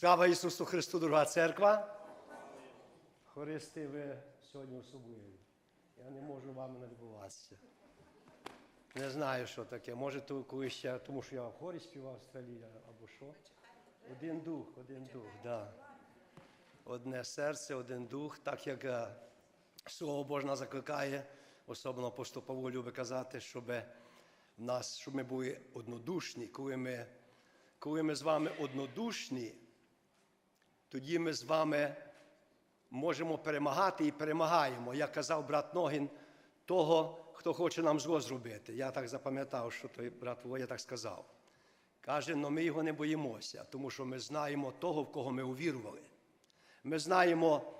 Слава Ісусу Христу, дорога церква. Хористи ви сьогодні особливі. Я не можу вами налюбуватися. Не знаю, що таке. Може, то колись ще, тому що я в хорі співав в або що. Один дух, один дух, так. Да. Одне серце, один дух, так як е, Слово Боже нас закликає, особливо апостол Павло любить казати, щоб нас, щоб ми були однодушні, коли ми, коли ми з вами однодушні, тоді ми з вами можемо перемагати і перемагаємо. Як казав брат Ногін, того, хто хоче нам зло зробити. Я так запам'ятав, що той брат Володя так сказав. Каже, але ми його не боїмося, тому що ми знаємо того, в кого ми увірували. Ми знаємо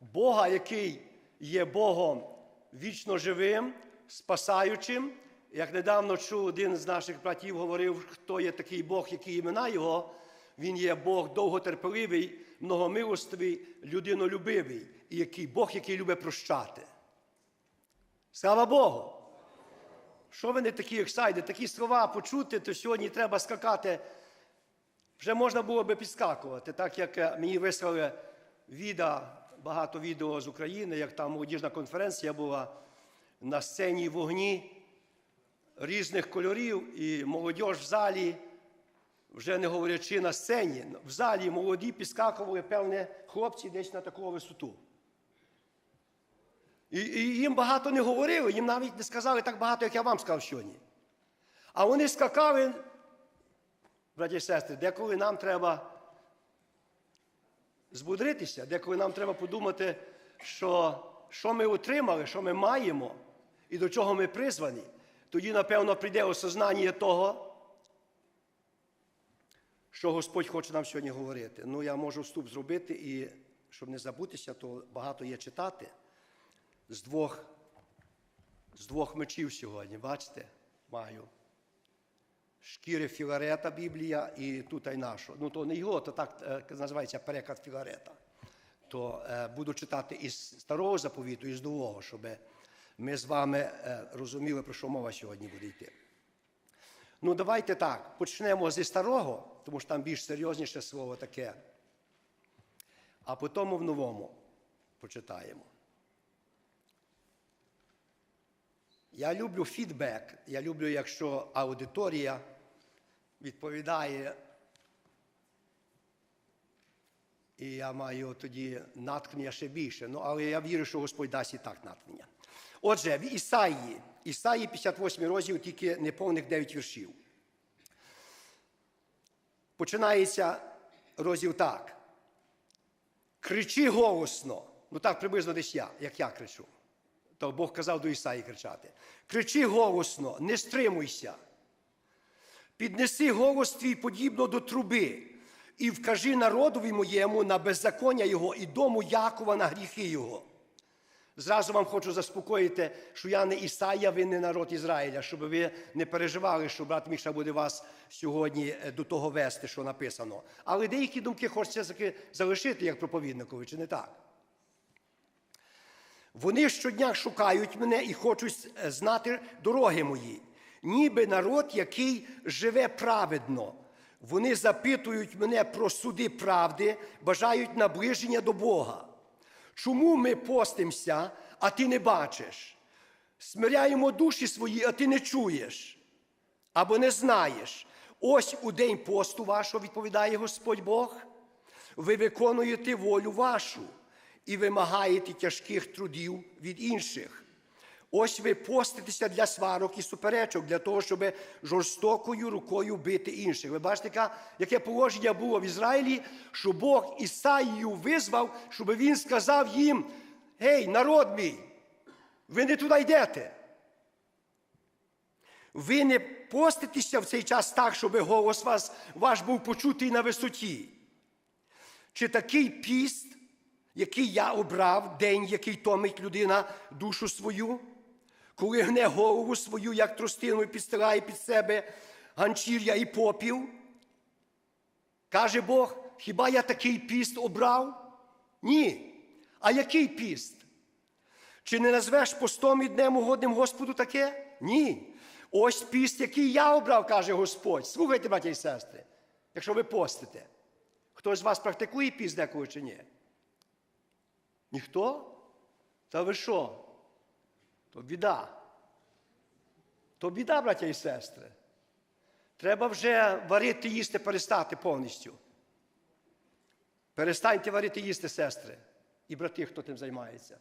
Бога, який є Богом вічно живим, спасаючим. Як недавно чув один з наших братів, говорив, хто є такий Бог, які імена Його. Він є Бог довготерпеливий, многомилостивий, людинолюбивий, і який Бог, який любить прощати. Слава Богу! Що ви не такі ексайди, такі слова почути, то сьогодні треба скакати. Вже можна було би підскакувати, так як е, мені вислали віда, багато відео з України, як там молодіжна конференція була на сцені вогні різних кольорів, і молодь в залі, вже не говорячи на сцені, в залі молоді підскакували, певне, хлопці десь на таку висоту. І, і їм багато не говорили, їм навіть не сказали так багато, як я вам сказав сьогодні. А вони скакали, браті і сестри, деколи нам треба збудритися, деколи нам треба подумати, що, що ми отримали, що ми маємо і до чого ми призвані. Тоді, напевно, прийде осознання того, що Господь хоче нам сьогодні говорити. Ну, я можу вступ зробити, і щоб не забутися, то багато є читати з двох, з двох мечів сьогодні. Бачите, маю. Шкіри Філарета Біблія і тут й нашу. Ну, то не його, то так е, називається переклад Філарета. То е, буду читати із старого заповіту, і з нового, щоб ми з вами е, розуміли, про що мова сьогодні буде йти. Ну, давайте так, почнемо зі старого, тому що там більш серйозніше слово таке. А потім в новому почитаємо. Я люблю фідбек. Я люблю, якщо аудиторія відповідає. І я маю тоді натхнення ще більше. Ну, але я вірю, що Господь дасть і так натхнення. Отже, в Ісаїї, Ісаїї 58 розділ, тільки неповних 9 віршів. Починається розділ так. Кричи голосно. Ну так приблизно десь я, як я кричу. То Бог казав до Ісаї кричати. Кричи голосно, не стримуйся. Піднеси голос твій подібно до труби, і вкажи народові моєму на беззаконня Його і дому Якова на гріхи Його. Зразу вам хочу заспокоїти, що я не Ісая, ви не народ Ізраїля, щоб ви не переживали, що брат Міша буде вас сьогодні е, до того вести, що написано. Але деякі думки хочеться залишити як проповідникові, чи не так? Вони щодня шукають мене і хочуть е, знати дороги мої, ніби народ, який живе праведно. Вони запитують мене про суди правди, бажають наближення до Бога. Чому ми постимося, а ти не бачиш? Смиряємо душі свої, а ти не чуєш або не знаєш. Ось у день посту вашого, відповідає Господь Бог, ви виконуєте волю вашу і вимагаєте тяжких трудів від інших. Ось ви поститеся для сварок і суперечок, для того, щоб жорстокою рукою бити інших. Ви бачите, яке положення було в Ізраїлі, що Бог Ісаїю визвав, щоб він сказав їм: Гей, народ мій, ви не туди йдете. Ви не поститеся в цей час так, щоб голос вас, ваш був почутий на висоті. Чи такий піст, який я обрав, день, який томить людина душу свою? Коли гне голову свою, як тростину, підстилає під себе ганчір'я і попіл. Каже Бог, хіба я такий піст обрав? Ні. А який піст? Чи не назвеш постом і днем угодним Господу таке? Ні. Ось піст, який я обрав, каже Господь. Слухайте, браті і сестри, якщо ви постите. Хтось з вас практикує піст декого чи ні? Ніхто? Та ви що? То біда. То біда, браття і сестри. Треба вже варити їсти, перестати повністю. Перестаньте варити їсти, сестри і брати, хто тим займається.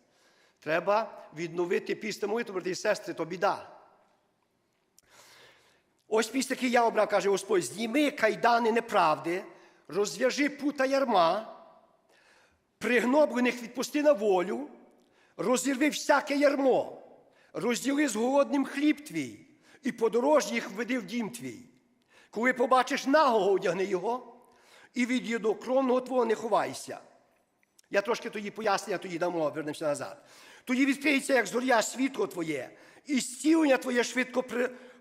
Треба відновити після молитву, брати і сестри, то біда. Ось після який я обрав, каже Господь, зніми кайдани неправди, розв'яжи пута ярма, пригноблених відпусти на волю, розірви всяке ярмо, розділи з голодним хліб твій, і подорожніх введи в дім твій. Коли побачиш нагого, одягни його, і від єдокровного твого не ховайся. Я трошки тоді пояснення, тоді дамо, вернемося назад. Тоді відкриється, як зоря світло твоє, і зцілення твоє швидко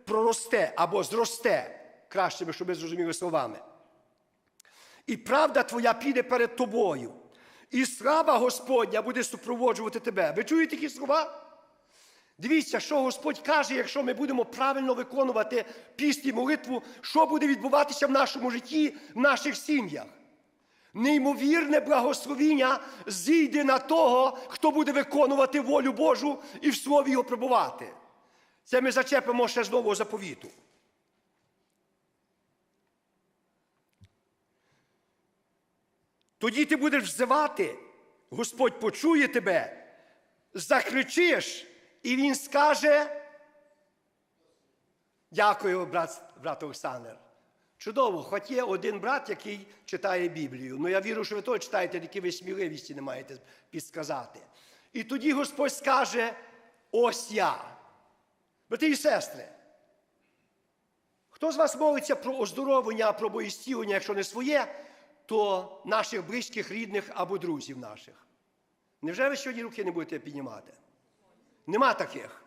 проросте або зросте, кращими, щоб ви зрозуміли словами. І правда твоя піде перед тобою, і слава Господня буде супроводжувати тебе. Ви чуєте такі слова? Дивіться, що Господь каже, якщо ми будемо правильно виконувати піст і молитву, що буде відбуватися в нашому житті, в наших сім'ях. Неймовірне благословіння зійде на того, хто буде виконувати волю Божу і в слові його пробувати. Це ми зачепимо ще з нового заповіту. Тоді ти будеш взивати, Господь почує тебе, закричиш, і Він скаже. Дякую, брат, брат Олександр. Чудово, хоч є один брат, який читає Біблію. Ну я вірю, що ви теж читаєте, які ви сміливісті не маєте підсказати. І тоді Господь скаже: ось я. Брати і сестри, хто з вас молиться про оздоровлення, про боєстілення, якщо не своє, то наших близьких, рідних або друзів наших? Невже ви сьогодні руки не будете піднімати? Нема таких.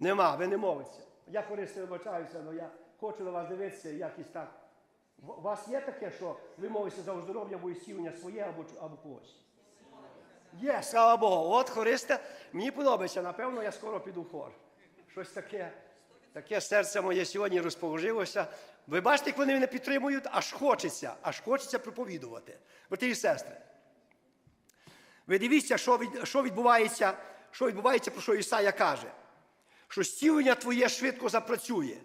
Нема, ви не молитеся. Я корисно вибачаюся, але я хочу на вас дивитися, якось так. У вас є таке, що ви молитеся за оздоровлення або ісцілення своє або, або когось? Є, слава Богу. От хористе, мені подобається, напевно, я скоро піду в хор. Щось таке, таке серце моє сьогодні розположилося. Ви бачите, як вони мене підтримують, аж хочеться, аж хочеться проповідувати. Брати і сестри. Ви дивіться, що відбувається, що відбувається, про що Ісая каже. Що зцілення твоє швидко запрацює.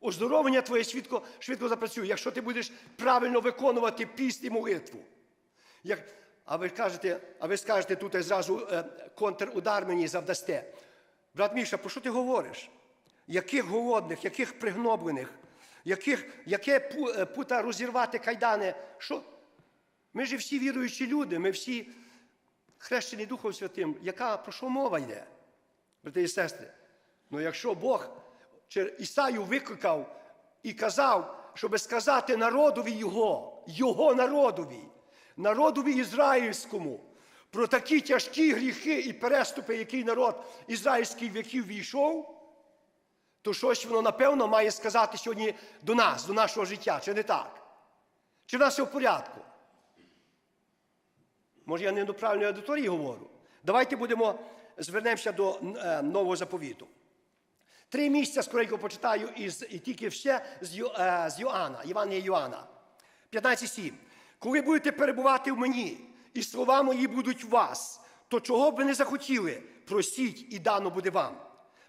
Оздоровлення твоє швидко, швидко запрацює, якщо ти будеш правильно виконувати піст і молитву. Як, а ви кажете, а ви скажете тут зразу е, контрудар мені завдасте. Брат Міша, про що ти говориш? Яких голодних, яких пригноблених, яких, яке е, пута розірвати кайдани? Що? Ми ж всі віруючі люди, ми всі хрещені Духом Святим. Яка про що мова йде? Брати і сестри, ну якщо Бог Ісаю викликав і казав, щоб сказати народові Його, Його народові, народові ізраїльському, про такі тяжкі гріхи і переступи, який народ ізраїльський віків війшов, то щось воно, напевно, має сказати сьогодні до нас, до нашого життя, чи не так? Чи в нас все в порядку? Може, я не до правильної аудиторії говорю? Давайте будемо звернемося до е, нового заповіту. Три місця скоренько почитаю із, і тільки ще з, е, з Йоанна, Євангелія Йоанна. 15.7. Коли будете перебувати в мені, і слова мої будуть в вас, то чого б ви не захотіли, просіть і дано буде вам.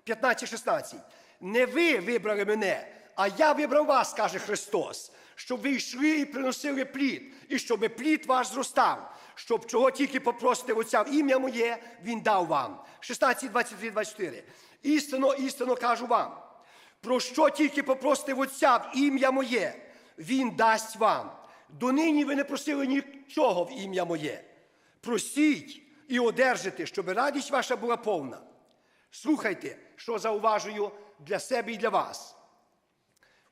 15.16. Не ви вибрали мене, а я вибрав вас, каже Христос, щоб ви йшли і приносили плід, і щоб плід ваш зростав, щоб чого тільки попросите Отця в ім'я моє, Він дав вам. 16, 23, 24. Істинно, істинно кажу вам, про що тільки попросите Отця в ім'я моє, Він дасть вам. Донині ви не просили нічого в ім'я моє. Просіть і одержите, щоб радість ваша була повна. Слухайте, що зауважую для себе і для вас.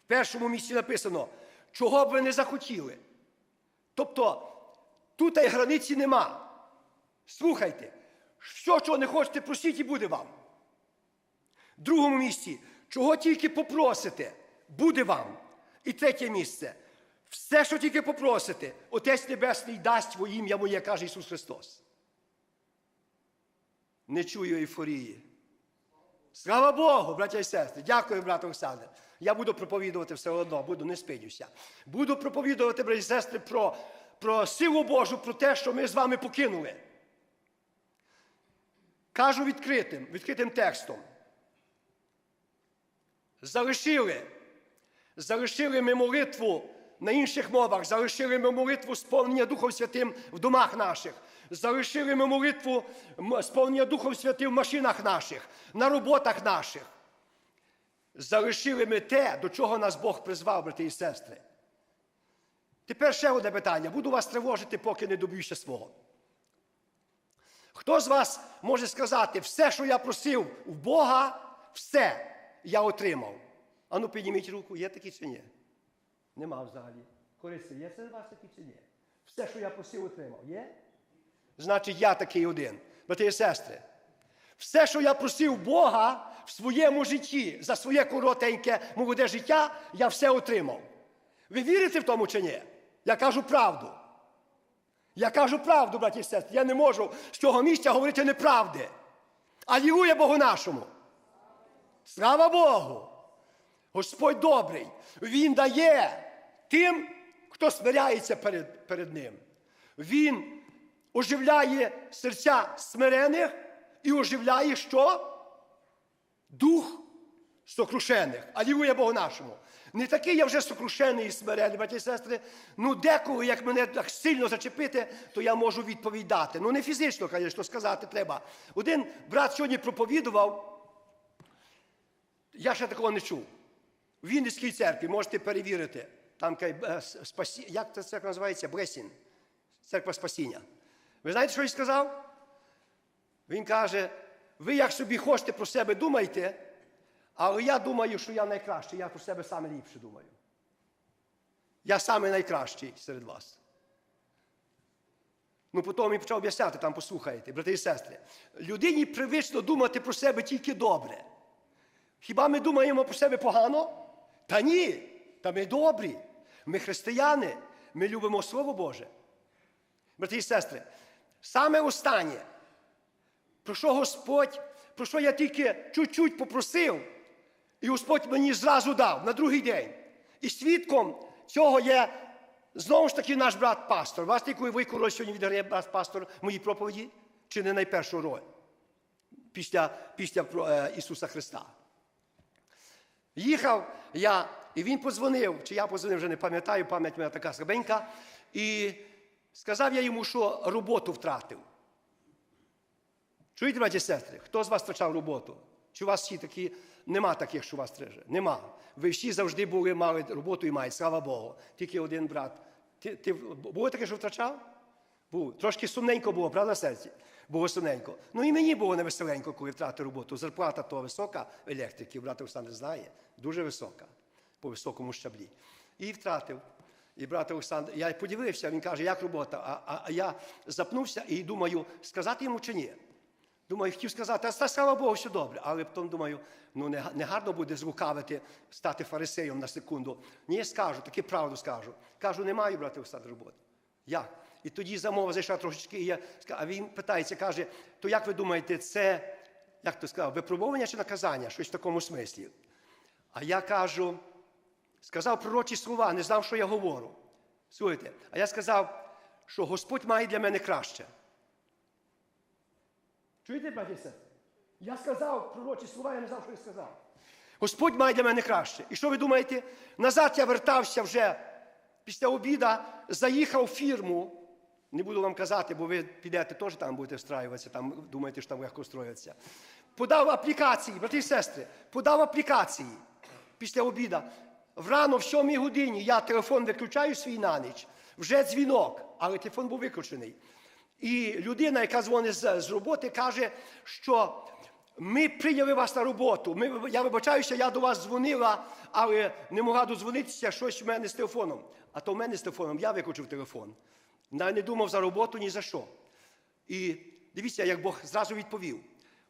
В першому місці написано, чого б ви не захотіли. Тобто, тут і границі нема. Слухайте, що, чого не хочете, просіть і буде вам. В другому місці, чого тільки попросите, буде вам. І третє місце. Все, що тільки попросите, Отець Небесний дасть во ім'я моє, каже Ісус Христос. Не чую ейфорії. Слава Богу, браття і сестри. Дякую, брат Олександр. Я буду проповідувати все одно, буду, не спинюся. Буду проповідувати, браті і сестри, про, про силу Божу, про те, що ми з вами покинули. Кажу відкритим, відкритим текстом. Залишили. Залишили ми молитву на інших мовах, залишили ми молитву сповнення Духом Святим в домах наших. Залишили ми молитву сповнення Духом Святим в машинах наших, на роботах наших. Залишили ми те, до чого нас Бог призвав, брати і сестри. Тепер ще одне питання. Буду вас тривожити, поки не доб'юся свого. Хто з вас може сказати, все, що я просив у Бога, все я отримав? Ану, підніміть руку, є такі чи ні? Нема взагалі. Користи, є серед вас такі чи ні? Все, що я просив, отримав, є? Значить, я такий один. Брати і сестри, все, що я просив Бога в своєму житті, за своє коротеньке молоде життя, я все отримав. Ви вірите в тому чи ні? Я кажу правду. Я кажу правду, браті і сестри. Я не можу з цього місця говорити неправди. Алілуя Богу нашому. Слава Богу! Господь добрий. Він дає тим, хто смиряється перед, перед Ним. Він оживляє серця смирених і оживляє що? Дух сокрушених. Алілуя Богу нашому. Не такий я вже сокрушений і смирений, браті і сестри. Ну, деколи, як мене так сильно зачепити, то я можу відповідати. Ну, не фізично, звісно, сказати треба. Один брат сьогодні проповідував, я ще такого не чув. В Вінницькій церкві можете перевірити. Там е, спасі... як це церква називається? Блесін. Церква спасіння. Ви знаєте, що він сказав? Він каже: ви як собі хочете про себе думайте, але я думаю, що я найкращий, я про себе саме ліпше думаю. Я саме найкращий серед вас. Ну, потім він почав об'ясняти, там послухаєте, брати і сестри. Людині привично думати про себе тільки добре. Хіба ми думаємо про себе погано? Та ні, та ми добрі. Ми християни, ми любимо Слово Боже. Брати і сестри, саме останнє, про що Господь, про що я тільки чуть-чуть попросив, і Господь мені зразу дав на другий день. І свідком цього є знову ж таки наш брат пастор. Вас яку велику роль сьогодні відіграє брат пастор в моїй проповіді? Чи не найпершу роль після, після е, Ісуса Христа? Їхав я, і він подзвонив, чи я подзвонив, вже не пам'ятаю, пам'ять моя така слабенька. І сказав я йому, що роботу втратив. Чуєте, браті сестри, хто з вас втрачав роботу? Чи у вас всі такі, нема таких, що вас стриже? Нема. Ви всі завжди були, мали роботу і мають, слава Богу. Тільки один брат. Ти, ти було таке, що втрачав? Був. Трошки сумненько було, правда, серці? Було сумненько. Ну і мені було невеселенько, коли втратив роботу. Зарплата то висока електриків, брат Олександр знає, дуже висока, по високому щаблі. І втратив. І брат Олександр, я подивився, він каже, як робота. А, а, а я запнувся і думаю, сказати йому чи ні. Думаю, хотів сказати, а слава Богу, все добре. Але потім думаю, ну не, не гарно буде злукавити, стати фарисеєм на секунду. Ні, я скажу, таки правду скажу. Кажу, не маю брати Олександр роботи. Як? І тоді замова зайшла трошечки, і я а він питається, каже, то як ви думаєте, це, як то сказав, випробування чи наказання? Щось в такому смислі. А я кажу, сказав пророчі слова, не знав, що я говорю. Слухайте, а я сказав, що Господь має для мене краще. Чуєте, браті і? Я сказав пророчі слова, я не знав, що я сказав. Господь має для мене краще. І що ви думаєте? Назад я вертався вже після обіда, заїхав в фірму. Не буду вам казати, бо ви підете теж там будете встраюватися, там думаєте, що там легко встроїтися. Подав аплікації, брати і сестри, подав аплікації після обіда. Врано в 7 годині я телефон виключаю свій на ніч. Вже дзвінок, але телефон був виключений. І людина, яка дзвонить з, роботи, каже, що ми прийняли вас на роботу. Ми, я вибачаюся, я до вас дзвонила, але не могла додзвонитися щось в мене з телефоном. А то в мене з телефоном я виключив телефон. Я не думав за роботу ні за що. І дивіться, як Бог зразу відповів.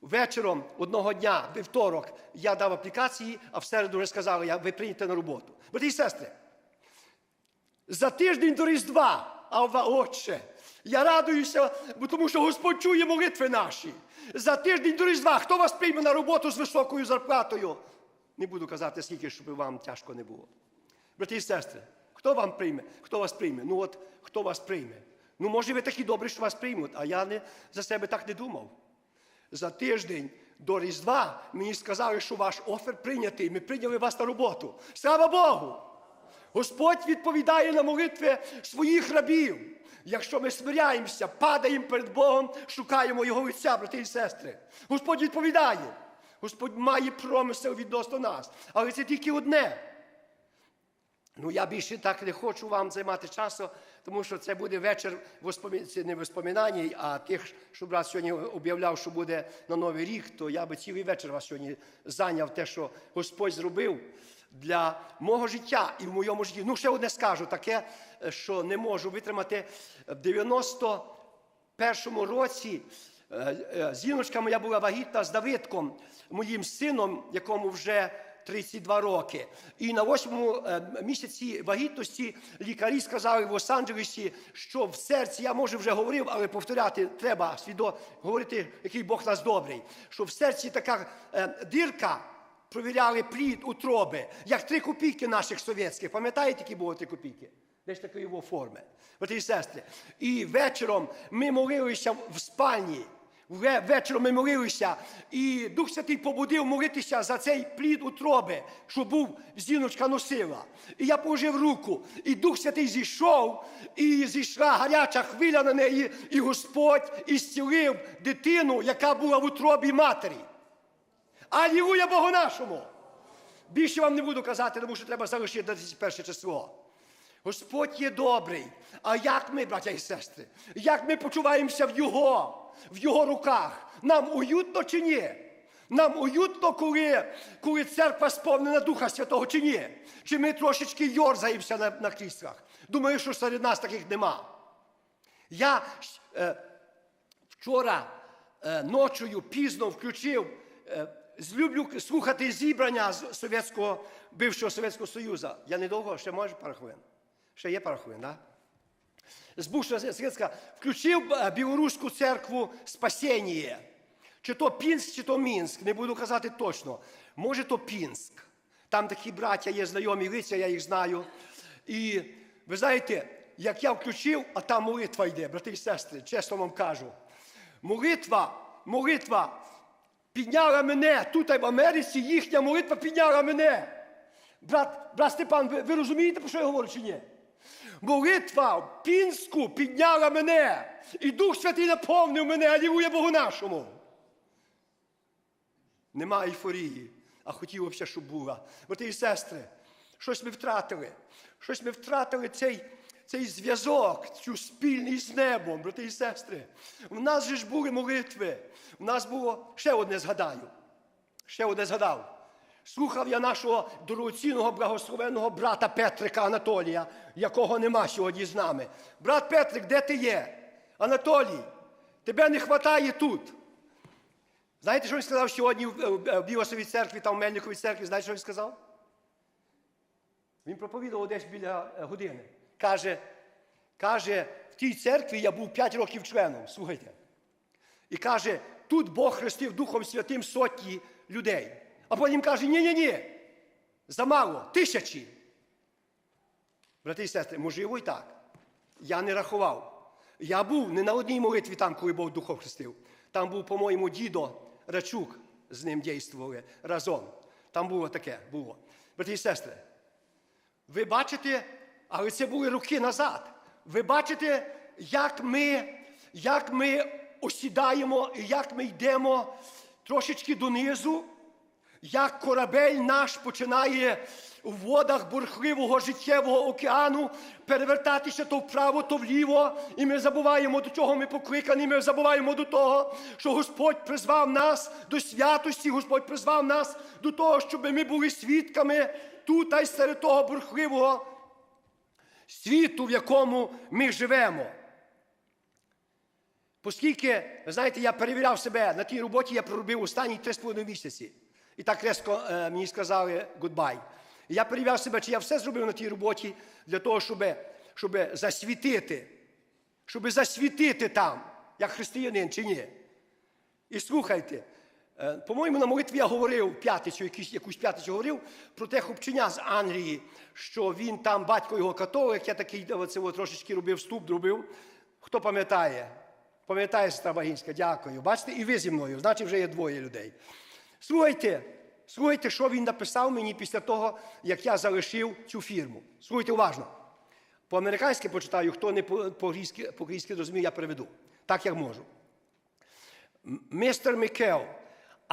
Вечором одного дня, вівторок, я дав аплікації, а в середу вже сказали, ви прийняте на роботу. Брати і сестри, за тиждень до Різдва Авва, Отче. Я радуюся, тому що Господь чує молитви наші. За тиждень до Різдва, хто вас прийме на роботу з високою зарплатою? Не буду казати, скільки, щоб вам тяжко не було. Брати і сестри, хто вам прийме? Хто вас прийме? Ну от хто вас прийме? Ну, може, ви такі добрі, що вас приймуть, а я не, за себе так не думав. За тиждень до Різдва мені сказали, що ваш офер прийнятий, ми прийняли вас на роботу. Слава Богу! Господь відповідає на молитви своїх рабів. Якщо ми смиряємося, падаємо перед Богом, шукаємо Його лиця, брати і сестри. Господь відповідає. Господь має промисел відносно нас. Але це тільки одне. Ну, я більше так не хочу вам займати часу, тому що це буде вечір воспомі... це не воспоминань, а тих, що брат сьогодні об'являв, що буде на Новий рік, то я би цілий вечір вас сьогодні зайняв те, що Господь зробив для мого життя і в моєму житті. Ну, ще одне скажу таке, що не можу витримати в 91-му році. е, е, Зіночка моя була вагітна з Давидком, моїм сином, якому вже 32 роки. І на восьмому е, місяці вагітності лікарі сказали в Лос-Анджелесі, що в серці, я може вже говорив, але повторяти треба свідо, говорити, який Бог нас добрий. Що в серці така е, дирка. Провіряли плід утроби, як три копійки наших совєтських. Пам'ятаєте, які були три копійки? Десь такої його форми. Брати і сестри. І вечором ми молилися в спальні. Ве- Вечором ми молилися, і Дух Святий побудив молитися за цей плід утроби, що був жіночка носила. І я положив руку, і Дух Святий зійшов, і зійшла гаряча хвиля на неї, і Господь ісцілив дитину, яка була в утробі матері. Алілуя Богу нашому! Більше вам не буду казати, тому що треба залишити на 31 число. Господь є добрий. А як ми, браття і сестри, як ми почуваємося в Його, в Його руках? Нам уютно чи ні? Нам уютно, коли, коли церква сповнена Духа Святого чи ні? Чи ми трошечки йорзаємося на, на кріслах? Думаю, що серед нас таких нема. Я е, вчора е, ночою пізно включив, е, злюблю слухати зібрання Совєтського, бившого Совєтського Союзу. Я недовго, ще може пару хвилин. Ще є пару хвилин, так? Да? З бувшого включив е, білоруську церкву Спасіння. Чи то Пінськ, чи то Мінськ, не буду казати точно. Може, то Пінськ. Там такі браття є знайомі лиця, я їх знаю. І ви знаєте, як я включив, а там молитва йде, брати і сестри, чесно вам кажу. Молитва, молитва підняла мене тут в Америці, їхня молитва підняла мене. Брат, брат Степан, ви, ви розумієте, про що я говорю чи ні? Молитва в Пінську підняла мене, і Дух Святий наповнив мене, алілуя Богу нашому. Нема ейфорії, а хотілося б, щоб була. Брати і сестри, щось ми втратили. Щось ми втратили цей, цей зв'язок, цю спільність з небом, брати і сестри. У нас же ж були молитви. У нас було ще одне згадаю. Ще одне згадав. Слухав я нашого дорогоцінного благословеного брата Петрика Анатолія, якого нема сьогодні з нами. Брат Петрик, де ти є? Анатолій, тебе не вистачає тут. Знаєте, що він сказав сьогодні в Білосовій церкві, там в Мельниковій церкві? Знаєте, що він сказав? Він проповідував десь біля е, години. Каже, каже, в тій церкві я був 5 років членом. Слухайте. І каже, тут Бог хрестив Духом Святим сотні людей. А потім каже, ні-ні-ні, замало, тисячі. Брати і сестри, можливо і так. Я не рахував. Я був не на одній молитві там, коли Бог Духом хрестив. Там був, по-моєму, дідо Рачук з ним дійствували разом. Там було таке, було. Брати і сестри, ви бачите, але це були роки назад. Ви бачите, як ми, як ми осідаємо і як ми йдемо трошечки донизу, як корабель наш починає у водах бурхливого життєвого океану перевертатися то вправо, то вліво, і ми забуваємо, до чого ми покликані, ми забуваємо до того, що Господь призвав нас до святості, Господь призвав нас до того, щоб ми були свідками тут, та й серед того бурхливого світу, в якому ми живемо. Оскільки, знаєте, я перевіряв себе на тій роботі, я проробив останні 3,5 місяці. І так резко е, мені сказали гудбай. І я перевіряв себе, чи я все зробив на тій роботі для того, щоб, щоб засвітити щоб засвітити там, як християнин чи ні. І слухайте, по-моєму, на молитві я говорив п'ятницю, якусь, п'ятницю говорив про те хлопчиня з Англії, що він там, батько його католик, я такий оце, от, трошечки робив вступ, робив. Хто пам'ятає? Пам'ятає сестра Багінська, дякую. Бачите, і ви зі мною, значить вже є двоє людей. Слухайте, слухайте, що він написав мені після того, як я залишив цю фірму. Слухайте уважно. По-американськи почитаю, хто не по-англійськи по розуміє, я переведу. Так як можу. Mr. Mikkel,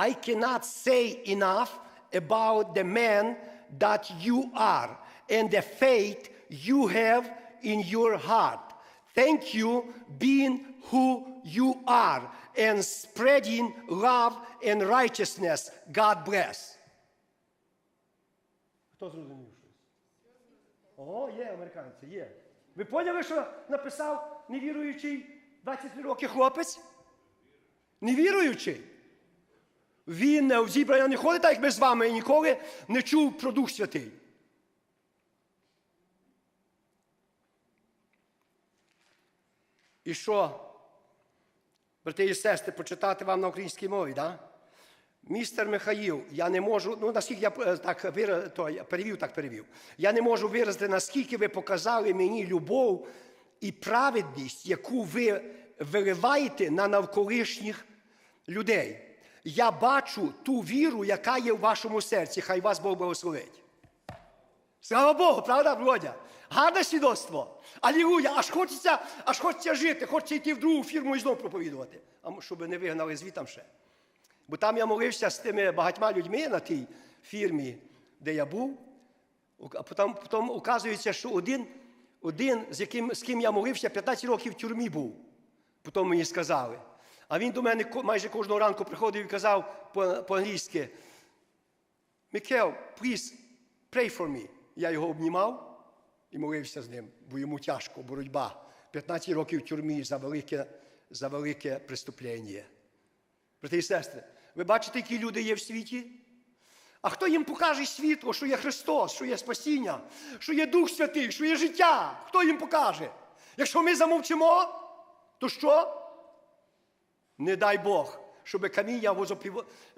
I cannot say enough about the man that you are and the faith you have in your heart. Thank you being who you are and spreading love and righteousness. God bless. Хто зрозумів щось? О, є американці, є. Ви поняли, що написав невіруючий 23 роки хлопець? Невіруючий. Він в зібрання не ходить, так як ми з вами і ніколи не чув про Дух Святий. І що, брати і сестри, почитати вам на українській мові, да? Містер Михаїл, я не можу, ну наскільки я е, так то, я перевів, так перевів. Я не можу виразити, наскільки ви показали мені любов і праведність, яку ви виливаєте на навколишніх людей. Я бачу ту віру, яка є в вашому серці. Хай вас Бог благословить. Слава Богу, правда, Володя? Гарне свідоцтво. Алілуя! Аж хочеться аж хочеться жити, хочеться йти в другу фірму і знову проповідувати, а щоб не вигнали звітам ще. Бо там я молився з тими багатьма людьми на тій фірмі, де я був. А потім, потім оказується, що один, один з яким, з ким я молився, 15 років в тюрмі був. Потім мені сказали. А він до мене майже кожного ранку приходив і казав по-англійськи: Микел, please, pray for me. Я його обнімав і молився з ним, бо йому тяжко, боротьба. 15 років в тюрмі за велике за велике преступлення. Брати і сестри, ви бачите, які люди є в світі? А хто їм покаже світло, що є Христос, що є спасіння, що є Дух Святий, що є життя? Хто їм покаже? Якщо ми замовчимо, то що? Не дай Бог, щоб каміння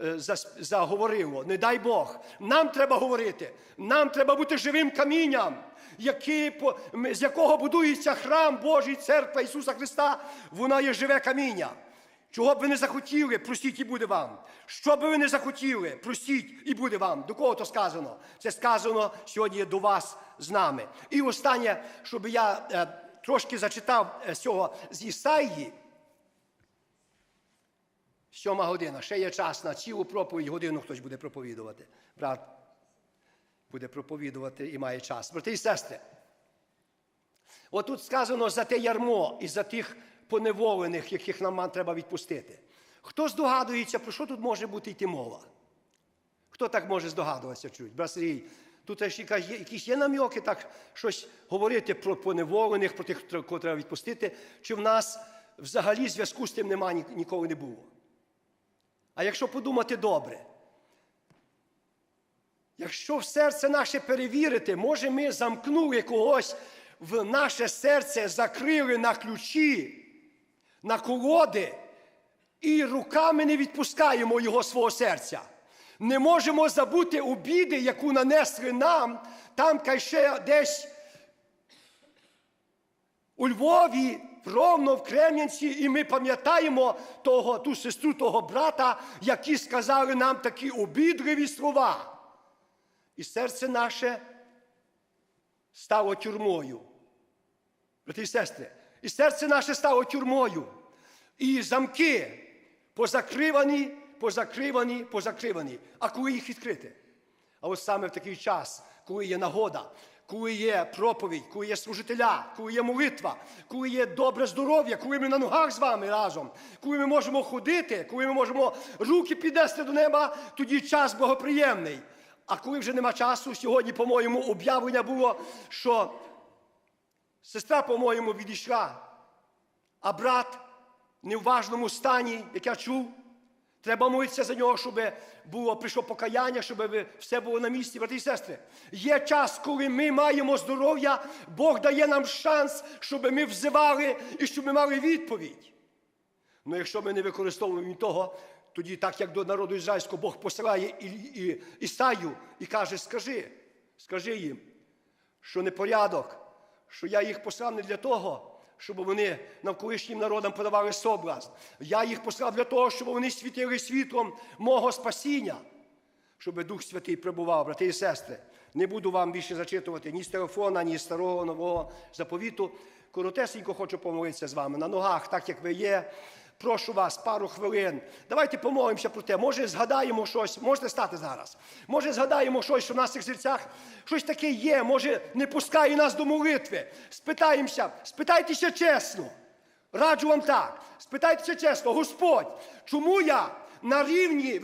е, заговорило. Не дай Бог. Нам треба говорити. Нам треба бути живим камінням, який, з якого будується храм Божий, церква Ісуса Христа. Вона є живе каміння. Чого б ви не захотіли, простіть і буде вам. Що б ви не захотіли, простіть і буде вам. До кого то сказано? Це сказано сьогодні до вас з нами. І останнє, щоб я е, трошки зачитав е, з цього з Ісаїї. Сьома година. Ще є час на цілу проповідь, годину хтось буде проповідувати. Брат буде проповідувати і має час. Брати і сестри. Отут сказано за те ярмо і за тих поневолених, яких нам треба відпустити. Хто здогадується, про що тут може бути йти мова? Хто так може здогадуватися чуть? Брат Сергій, тут якісь є нам'яки, так щось говорити про поневолених, про тих, кого треба відпустити, чи в нас взагалі зв'язку з тим немає ніколи не було. А якщо подумати добре, якщо в серце наше перевірити, може ми замкнули когось в наше серце, закрили на ключі, на колоди, і руками не відпускаємо його свого серця. Не можемо забути обіди, яку нанесли нам, там ще десь у Львові ровно в Крем'янці, і ми пам'ятаємо того, ту сестру того брата, які сказали нам такі обідливі слова. І серце наше стало тюрмою. Брати і сестри, і серце наше стало тюрмою. І замки позакривані, позакривані, позакривані. А коли їх відкрити? А ось саме в такий час, коли є нагода, коли є проповідь, коли є служителя, коли є молитва, коли є добре здоров'я, коли ми на ногах з вами разом, коли ми можемо ходити, коли ми можемо руки піднести до неба, тоді час благоприємний. А коли вже нема часу, сьогодні, по-моєму, об'явлення було, що сестра, по-моєму, відійшла, а брат в неважному стані, як я чув, Треба молитися за нього, щоб було прийшло покаяння, щоб все було на місці, брати і сестри. Є час, коли ми маємо здоров'я, Бог дає нам шанс, щоб ми взивали і щоб ми мали відповідь. Ну якщо ми не використовуємо того, тоді, так як до народу ізраїльського, Бог посилає і, і, Ісаю і каже: скажи, скажи їм, що непорядок, що я їх послав не для того, щоб вони навколишнім народам подавали соблазн. Я їх послав для того, щоб вони світили світлом мого спасіння, щоб Дух Святий прибував, брати і сестри. Не буду вам більше зачитувати ні з телефона, ні з старого нового заповіту. Коротесенько хочу помолитися з вами на ногах, так як ви є. Прошу вас, пару хвилин. Давайте помолимося про те. Може, згадаємо щось, можете стати зараз. Може, згадаємо щось, що в наших серцях щось таке є, може, не пускає нас до молитви. Спитаємося, спитайтеся чесно. Раджу вам так. Спитайтеся чесно, Господь, чому я на рівні